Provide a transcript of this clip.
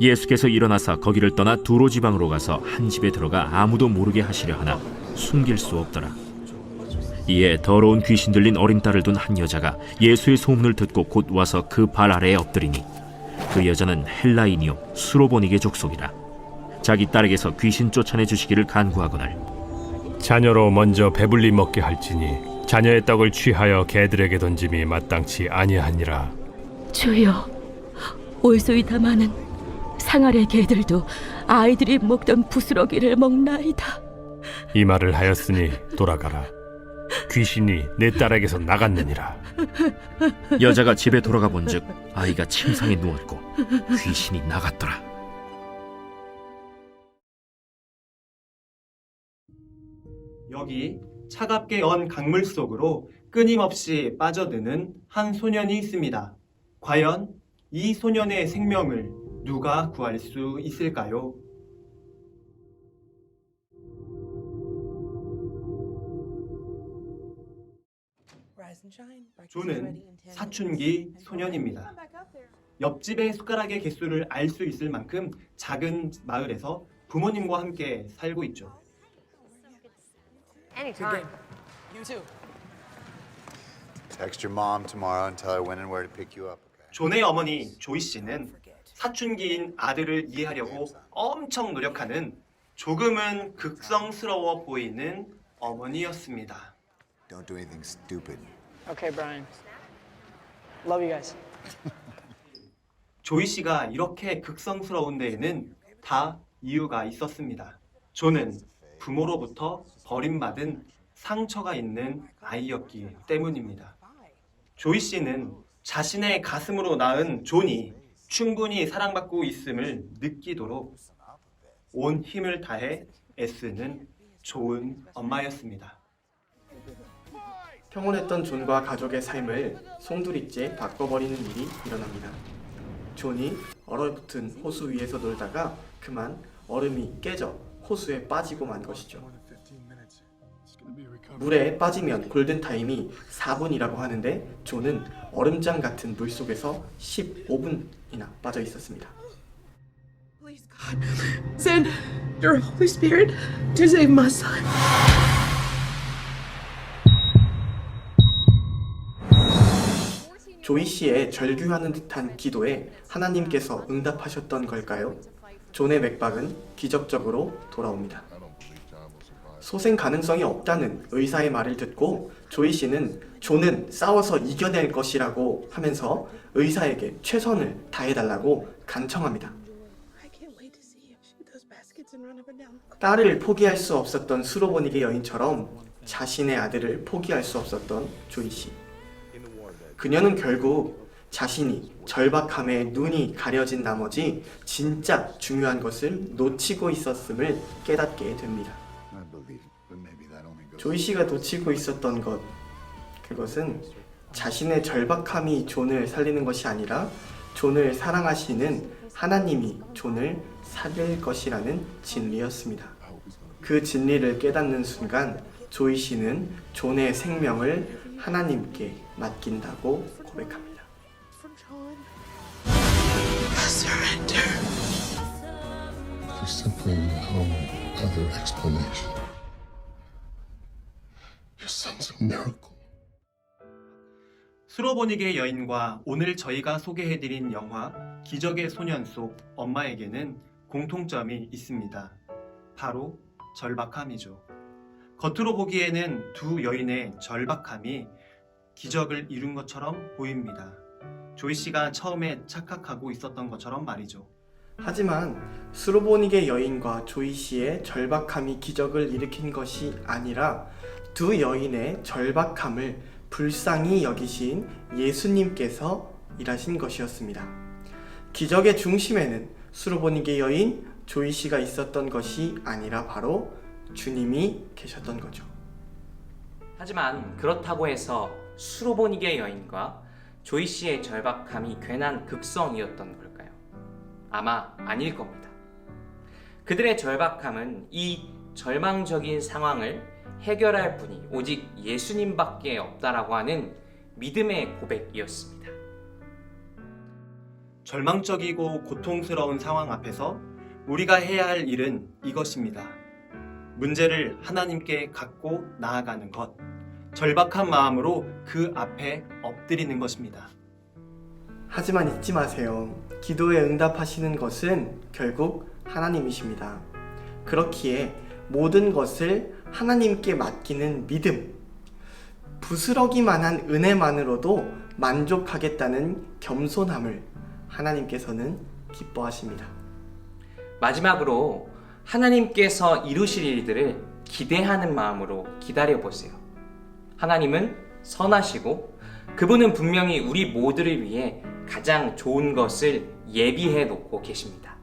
예수께서 일어나사 거기를 떠나 두로 지방으로 가서 한 집에 들어가 아무도 모르게 하시려 하나 숨길 수 없더라. 이에 더러운 귀신 들린 어린 딸을 둔 한 여자가 예수의 소문을 듣고 곧 와서 그 발 아래에 엎드리니 그 여자는 헬라인이요 수로보니게 족속이라. 자기 딸에게서 귀신 쫓아내 주시기를 간구하거늘 자녀로 먼저 배불리 먹게 할지니 자녀의 떡을 취하여 개들에게 던짐이 마땅치 아니하니라. 주여, 올소이다 마는 상아래 개들도 아이들이 먹던 부스러기를 먹나이다. 이 말을 하였으니 돌아가라. 귀신이 내 딸에게서 나갔느니라. 여자가 집에 돌아가 본즉 아이가 침상에 누웠고 귀신이 나갔더라. 여기 차갑게 연 강물 속으로 끊임없이 빠져드는 한 소년이 있습니다. 과연 이 소년의 생명을 누가 구할 수 있을까요? 조는 사춘기 소년입니다. 옆집의 숟가락의 개수를 알 수 있을 만큼 작은 마을에서 부모님과 함께 살고 있죠. Anytime. Text your mom tomorrow and tell her when and where to pick you up. Okay? 존의 어머니 조이 씨는 사춘기인 아들을 이해하려고 엄청 노력하는 조금은 극성스러워 보이는 어머니였습니다. Don't do anything stupid. Okay, Brian. Love you guys. 조이 씨가 이렇게 극성스러운 데에는 다 이유가 있었습니다. 조는 부모로부터 버림받은 상처가 있는 아이였기 때문입니다. 조이 씨는 자신의 가슴으로 낳은 존이 충분히 사랑받고 있음을 느끼도록 온 힘을 다해 애쓰는 좋은 엄마였습니다. 평온했던 존과 가족의 삶을 송두리째 바꿔버리는 일이 일어납니다. 존이 얼어붙은 호수 위에서 놀다가 그만 얼음이 깨져 호수에 빠지고 만 것이죠. 물에 빠지면 골든타임이 4분이라고 하는데 존은 얼음장 같은 물 속에서 15분이나 빠져 있었습니다. Please, God, send your Holy Spirit to save my son. 조이 씨의 절규하는 듯한 기도에 하나님께서 응답하셨던 걸까요? 존의 맥박은 기적적으로 돌아옵니다. 소생 가능성이 없다는 의사의 말을 듣고 조이 씨는 존은 싸워서 이겨낼 것이라고 하면서 의사에게 최선을 다해달라고 간청합니다. 딸을 포기할 수 없었던 수로보니게 여인처럼 자신의 아들을 포기할 수 없었던 조이 씨. 그녀는 결국 자신이 절박함에 눈이 가려진 나머지 진짜 중요한 것을 놓치고 있었음을 깨닫게 됩니다. 조이 씨가 놓치고 있었던 것 그것은 자신의 절박함이 존을 살리는 것이 아니라 존을 사랑하시는 하나님이 존을 살릴 것이라는 진리였습니다. 그 진리를 깨닫는 순간 조이 씨는 존의 생명을 하나님께 맡긴다고 고백합니다. From John. I surrender. There's simply no other explanation. Miracle. 수로보니게 여인과 오늘 저희가 소개해드린 영화 기적의 소년 속 엄마에게는 공통점이 있습니다. 바로 절박함이죠. 겉으로 보기에는 두 여인의 절박함이 기적을 이룬 것처럼 보입니다. 조이 씨가 처음에 착각하고 있었던 것처럼 말이죠. 하지만 수로보니게 여인과 조이 씨의 절박함이 기적을 일으킨 것이 아니라 두 여인의 절박함을 불쌍히 여기신 예수님께서 일하신 것이었습니다. 기적의 중심에는 수로보니게 여인 조이 씨가 있었던 것이 아니라 바로 주님이 계셨던 거죠. 하지만 그렇다고 해서 수로보니게 여인과 조이 씨의 절박함이 괜한 극성이었던 걸까요? 아마 아닐 겁니다. 그들의 절박함은 이 절망적인 상황을 해결할 분이 오직 예수님밖에 없다라고 하는 믿음의 고백이었습니다. 절망적이고 고통스러운 상황 앞에서 우리가 해야 할 일은 이것입니다. 문제를 하나님께 갖고 나아가는 것. 절박한 마음으로 그 앞에 엎드리는 것입니다. 하지만 잊지 마세요. 기도에 응답하시는 것은 결국 하나님이십니다. 그렇기에 모든 것을 하나님께 맡기는 믿음, 부스러기만한 은혜만으로도 만족하겠다는 겸손함을 하나님께서는 기뻐하십니다. 마지막으로 하나님께서 이루실 일들을 기대하는 마음으로 기다려 보세요. 하나님은 선하시고 그분은 분명히 우리 모두를 위해 가장 좋은 것을 예비해 놓고 계십니다.